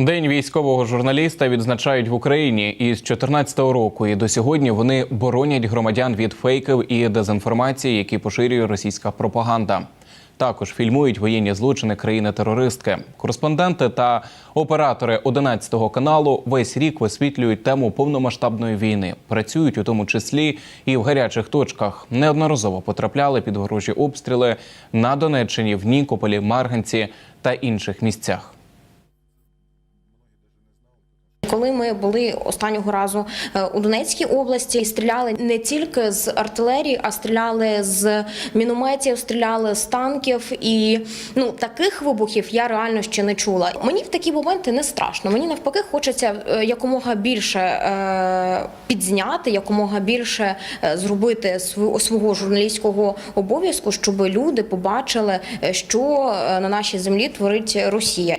День військового журналіста відзначають в Україні із 2014 року. І до сьогодні вони боронять громадян від фейків і дезінформації, які поширює російська пропаганда. Також фільмують воєнні злочини країни-терористки. Кореспонденти та оператори 11 каналу весь рік висвітлюють тему повномасштабної війни. Працюють у тому числі і в гарячих точках. Неодноразово потрапляли під ворожі обстріли на Донеччині, в Нікополі, Марганці та інших місцях. Коли ми були останнього разу е, у Донецькій області, стріляли не тільки з артилерії, а стріляли з мінометів, стріляли з танків. І ну таких вибухів я реально ще не чула. Мені в такі моменти не страшно. Мені навпаки хочеться е, якомога більше е, підзняти, якомога більше зробити св- свого журналістського обов'язку, щоб люди побачили, що на нашій землі творить Росія.